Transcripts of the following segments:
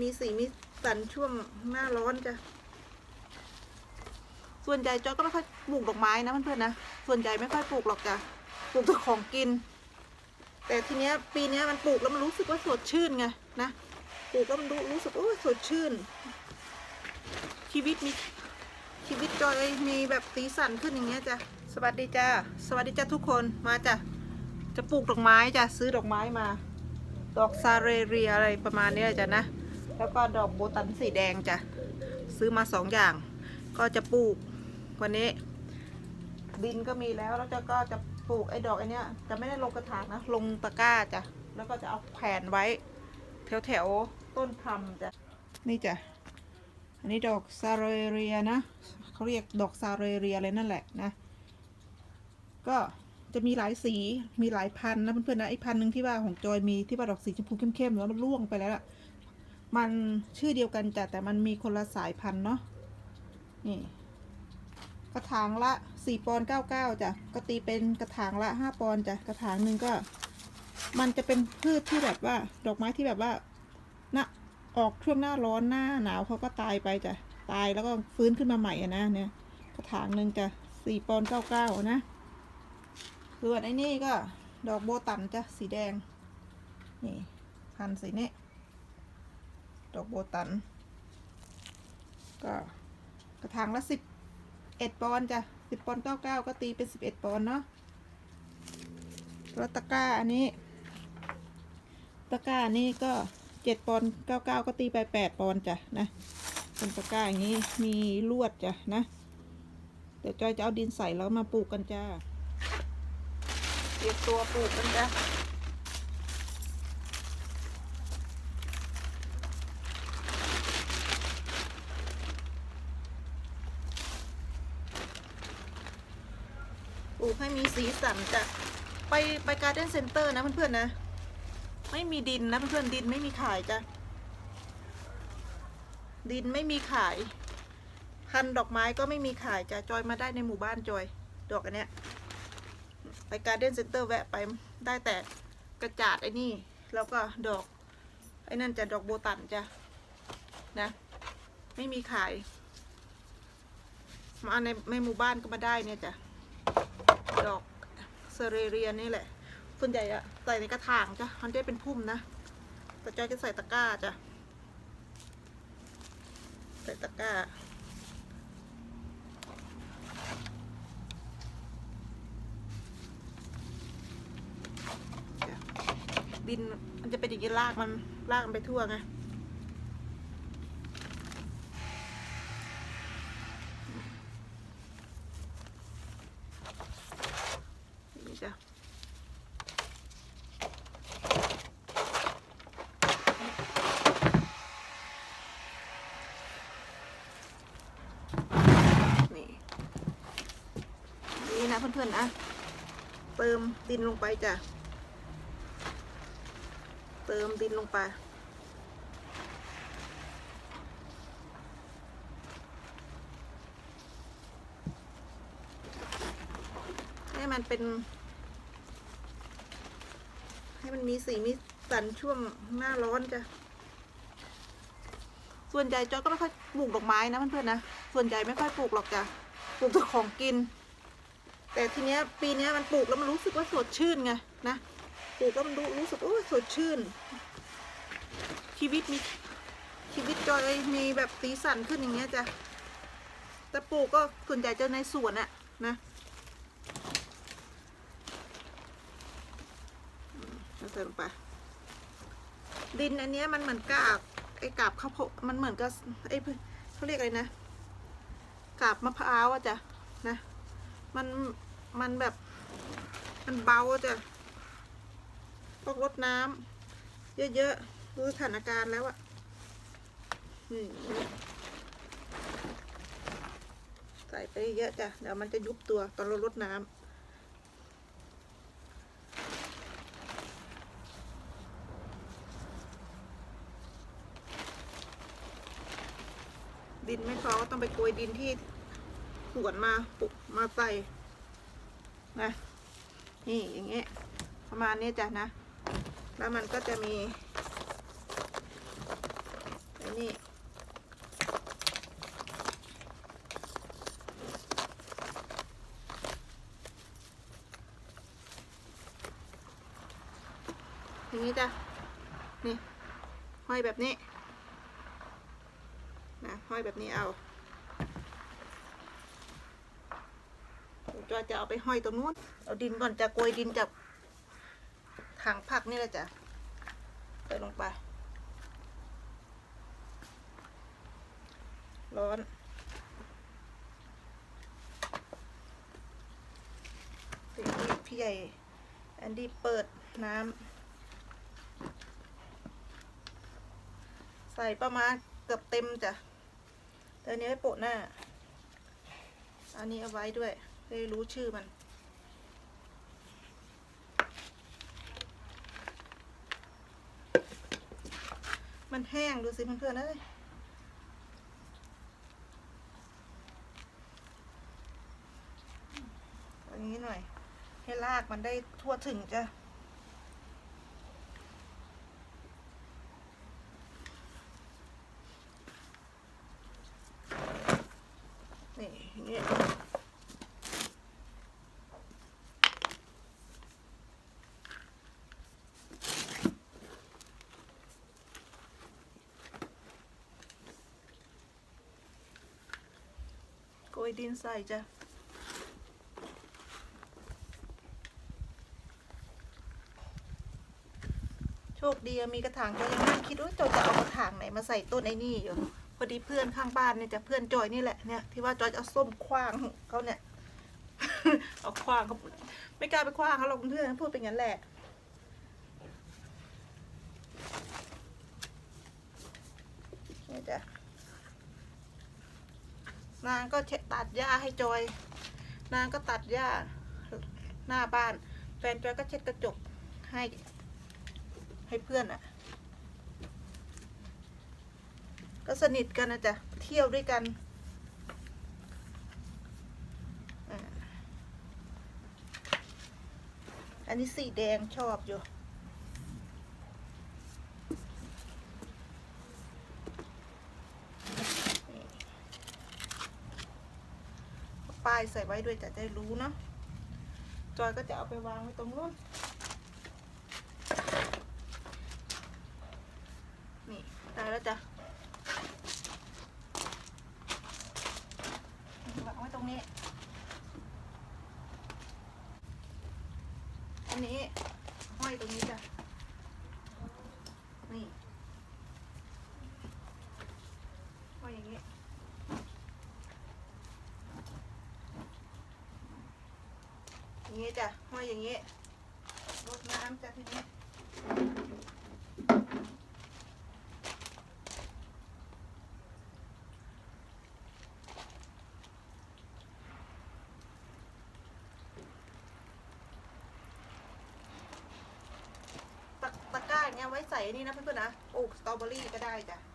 มีสีมีสันช่วงหน้าร้อนจ้ะ ส่วนใหญ่จอยก็ไม่ค่อยปลูกดอกไม้นะเพื่อนๆนะ ส่วนใหญ่ไม่ค่อยปลูกหรอกจ้ะ ปลูกแต่ของกิน แต่ทีเนี้ยปีเนี้ยมันปลูกแล้วมันรู้สึกว่าสดชื่นไงนะ ปลูกแล้วมันรู้รู้สึกโอ้สดชื่น ชีวิตมีชีวิตจอยมีแบบสีสันขึ้นอย่างเงี้ยจ้ะ สวัสดีจ้า สวัสดีจ้าทุกคน มาจ้ะ จะปลูกดอกไม้จ้ะ ซื้อดอกไม้มา ดอกซาเรเรียอะไรประมาณนี้จ้ะนะ แล้วก็ดอกโบตันสีแดงจ้ะ ซื้อมาสองอย่าง ก็จะปลูกวันนี้ ดินก็มีแล้วแล้วจะก็จะปลูกไอ้ดอกไอ้นี้จะไม่ได้ลงกระถางนะลงตะกร้าจ้ะแล้วก็จะเอาแผ่นไว้ แถวแถวต้นพรมจ้ะนี่จ้ะอันนี้ดอกซาเรเรียนะเขาเรียกดอกซาเรเรียอะไรนั่นแหละนะ ก็จะมีหลายสีมีหลายพันนะเพื่อนๆนะไอ้พันธุ์หนึ่งที่ว่าของจอยมีที่ว่าดอกสีชมพูเข้มๆแล้วมันร่วงไปแล้วล่ะ มันชื่อเดียวกันจ้ะแต่มันมีคนละสายพันธุ์เนาะนี่ กระถางละสี่ปอนเก้าเก้าจ้ะก็ตีเป็นกระถางละห้าปอนจ้ะกระถางหนึ่งก็ มันจะเป็นพืชที่แบบว่า ดอกไม้ที่แบบว่านะออกช่วงหน้าร้อนหน้าหนาวเขาก็ตายไปจ้ะตายแล้วก็ฟื้นขึ้นมาใหม่อะนะเนี่ย กระถางหนึ่งจ้ะสี่ปอนเก้าเก้านะส่วนไอ้นี่ก็ดอกโบตันจ้ะสีแดง นี่พันธุ์สีนี้ ดอกโบตัน ก็กระถางละสิบเอ็ดปอนจ้ะสิบปอนเก้าเก้าก็ตีเป็นสิบเอ็ดปอนเนาะแล้วตะกร้าอันนี้ ตะกร้าอันนี้ก็เจ็ดปอนเก้าเก้าก็ตีไปแปดปอนจ้ะนะเป็นตะกร้าอย่างนี้มีลวดจ้ะนะเดี๋ยวจอยจะเอาดินใส่แล้วมาปลูกกันจ้าเตรียมตัวปลูกกันจ้ะ กให้มีสีสันจะไปไปการ์เด้นเซ็นเตอร์นะเพื่อนๆนะ ไม่มีดินนะเพื่อนๆดินไม่มีขายจ้ะดินไม่มีขาย พันดอกไม้ก็ไม่มีขายจ้ะจอยมาได้ในหมู่บ้านจอย ดอกอันเนี้ยไปการ์เด้นเซ็นเตอร์แวะไปได้แต่กระจาดไอ้นี่ แล้วก็ดอกไอ้นั่นจะดอกโบตันจ้ะนะ ไม่มีขาย มาในในหมู่บ้านก็มาได้เนี่ยจ้ะ เซเรเรียนี่แหละ ส่วนใหญ่อะใส่ในกระถางจ้ะมันจะเป็นพุ่มนะ แต่จอยจะใส่ตะกร้าจ้ะ ใส่ตะกร้าดินมันจะเป็นอย่างนี้ลากมันลากมันไปทั่วไง นี่จ้ะ นี่ นี่นะเพื่อนๆนะเติมดินลงไปจ้ะ เติมดินลงไป ให้มันเป็น ให้มันมีสีมีสันช่วงหน้าร้อนจ้ะ ส่วนใหญ่จอยก็ไม่ค่อยปลูกดอกไม้นะเพื่อนๆนะ ส่วนใหญ่ไม่ค่อยปลูกหรอกจ้ะ ปลูกแต่ของกิน แต่ทีเนี้ยปีเนี้ยมันปลูกแล้วมันรู้สึกว่าสดชื่นไงนะปลูกแล้วมันรู้รู้สึกโอ้สดชื่น ชีวิตมีชีวิตจอยมีแบบสีสันขึ้นอย่างเงี้ยจ้ะแต่ปลูกก็ส่วนใหญ่จะในสวนอะนะเราใส่ลงไปดินอันเนี้ยมันเหมือนกาบไอ้กาบข้าวโพดมันเหมือนกับไอ้เขาเรียกอะไรนะกาบมะพร้าวอะจ้ะนะ มันมันแบบ มันเบาจ้ะต้องรดน้ำเยอะๆดูสถานการณ์แล้วอะอืมใส่ไปเยอะจ้ะเดี๋ยวมันจะยุบตัวตอนเรารดน้ำดินไม่พอก็ต้องไปโกยดินที่ สวนมาปลูกมาใส่นะนี่อย่างเงี้ยประมาณนี้จ้ะนะ แล้วมันก็จะมีนี่อย่างนี้จ้ะ นี่ ห้อยแบบนี้ นะ ห้อยแบบนี้เอาเดี๋ยว จอยจะเอาไปห้อยตรงนู้น เอาดินก่อนจะโกยดินจากถังผักนี่แหละจ้ะใส่ลงไป ร้อนทีนี้พี่ใหญ่แอนดี้เปิดน้ำ ใส่ประมาณเกือบเต็มจ้ะแต่อันนี้ไว้โปะหน้า อันนี้เอาไว้ด้วย ได้รู้ชื่อมัน มันแห้งดูสิเพื่อนๆเอ้ยอันนี้หน่อย ให้ลากมันได้ทั่วถึงจ้ะ นี่อย่างเงี้ยโก ยดินใส่จ้ะโชคดีมีกระถางจอยยังนั่งคิดว่าจอยจะเอากระถางไหนมาใส่ต้นไอ้นี่อยู่พอดีเพื่อนข้างบ้านเนี่ยจะเพื่อนจอยนี่แหละเนี่ยที่ว่าจอยจะเอาส้มคว้างเขาเนี่ยเอาคว้างเขาไม่กล้าไปคว้างเขาหรอกเพื่อนพูดเป็นงั้นแหละเนี่ยจ้ะ นางก็ตัดหญ้าให้จอย นางก็ตัดหญ้าหน้าบ้าน แฟนจอยก็เช็ดกระจกให้ให้เพื่อนอะ่ะ ก็สนิทกันนะจ๊ะ เที่ยวด้วยกัน อันนี้สีแดงชอบอยู่ นี่เอายใส่ไว้ด้วยจะได้รู้เนาะจอยก็จะเอาไปวางไว้ตรงนู้นนี่ได้แล้วจ้ะวางไว้ตรงนี้ อันนี้ห้อยตรงนี้จ้ะ นี่ห้อยอย่างนี้ อย่าง อย่างนี้รดน้ำจ้ะทีนี้ตะกร้าอย่างเงี้ยไว้ใส่นี่นะเพื่อนๆนะปลูกสตรอเบอรี่ก็ได้จ้ะ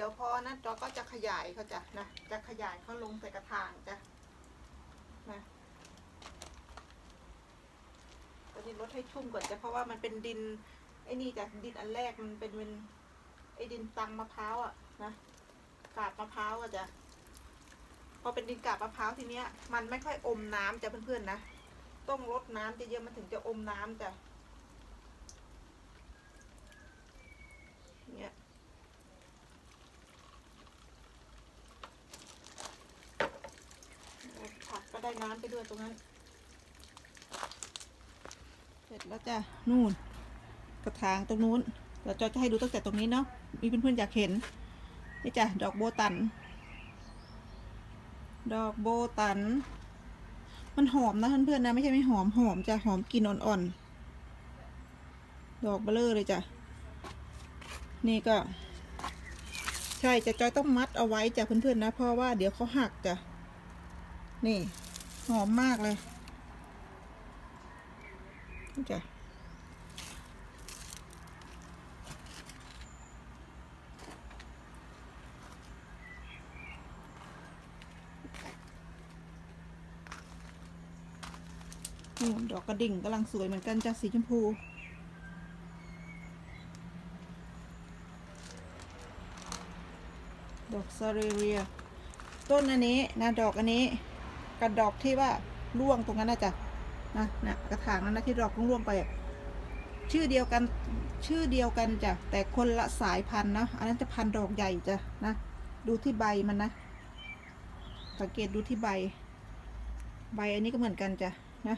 ดี๋ยวพอนะจอก็จะขยายเขาจะนะจะขยายเขาลงใส่กระถางจ้ะนะตอนนี้ลดให้ชุ่มก่อนจ้ะเพราะว่ามันเป็นดินไอ้นี่จ้ะดินอันแรกมันเป็นเป็นไอ้ดินตังมะพร้าวอะนะกาบมะพร้าวอะจ้ะพอเป็นดินกาบมะพร้าวทีเนี้ย มันไม่ค่อยอมน้ำจ้ะเพื่อนๆนะต้องลดน้ำเยอะๆมันถึงจะอมน้ำจ้ะเนี่ย ผักก็ได้ น้ำไปด้วยตรงนั้น เสร็จแล้วจ้ะนู่น กระถางตรงนู้นเดี๋ยวจอยจะให้ดูตั้งแต่ตรงนี้เนาะมีเพื่อนๆอยากเห็นนี่จ้ะดอกโบตัน ดอกโบตัน มันหอมนะเพื่อนๆนะไม่ใช่ไม่หอมหอมจะหอมกลิ่นอ่อนๆ ดอกเบลอเลยจ้ะนี่ก็ ใช่จะจอยต้องมัดเอาไว้จ้ะเพื่อนๆนะเพราะว่าเดี๋ยวเขาหักจ้ะนี่ หอมมากเลยจ้ะนี่ดอกกระดิ่งกำลังสวยเหมือนกันจ้ะสีชมพูดอกซาเรเรีย ต้นอันนี้นะดอกอันนี้ กับดอกที่ว่าร่วงตรงนั้นนะจ๊ะนะนะกระถางนั้นนะที่ดอกร่วงไป ชื่อเดียวกันชื่อเดียวกันจ้ะแต่คนละสายพันธุ์นะอันนั้นจะพันธุ์ดอกใหญ่จ้ะนะดูที่ใบมันนะสังเกตดูที่ใบ ใบอันนี้ก็เหมือนกันจ้ะนะ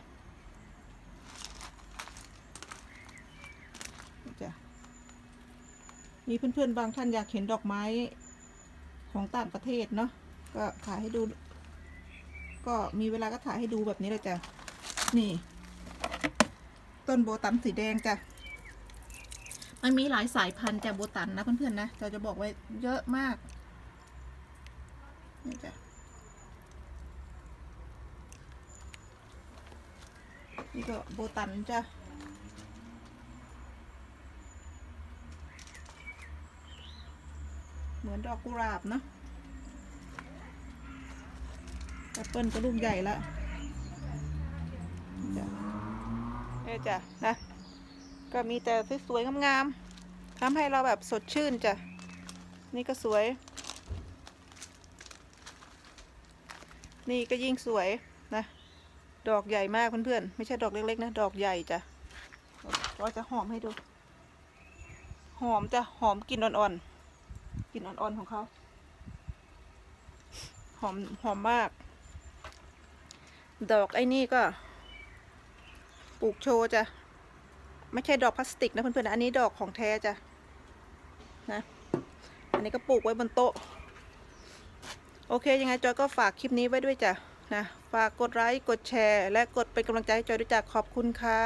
จ้ะมีเพื่อนๆบางท่านอยากเห็นดอกไม้ของต่างประเทศเนาะก็ถ่ายให้ดู ก็มีเวลาก็ถ่ายให้ดูแบบนี้เลยจ้ะ นี่ ต้นโบตันสีแดงจ้ะ มันมีหลายสายพันธุ์จ้ะโบตันนะเพื่อนๆนะเราจะบอกไว้เยอะมากนี่จ้ะนี่ก็โบตันจ้ะเหมือนดอกกุหลาบเนาะแอ ปเปิลก็ลูกใหญ่ล้วจ้ะเอ้จ้ะนะก็มีแต่สวยๆงามๆทำให้เราแบบสดชื่นจ้ะ นี่ก็สวย นี่ก็ยิ่งสวยนะ ดอกใหญ่มากเพื่อนๆ ไม่ใช่ดอกเล็กๆนะ ดอกใหญ่จ้ะเราจะหอมให้ดู หอมจ้ะ หอมกลิ่นอ่อนๆกลิ่นอ่อนๆของเขาหอมหอมมาก ดอกไอ้นี่ก็ปลูกโชว์จ้ะ ไม่ใช่ดอกพลาสติกนะเพื่อนๆนะอันนี้ดอกของแท้จ้ะนะ อันนี้ก็ปลูกไว้บนโต๊ะ โอเค ยังไงจอยก็ฝากคลิปนี้ไว้ด้วยจ้ะนะ ฝากกดไลค์ กดแชร์ และกดเป็นกำลังใจให้จอยด้วยจ้ะขอบคุณค่ะ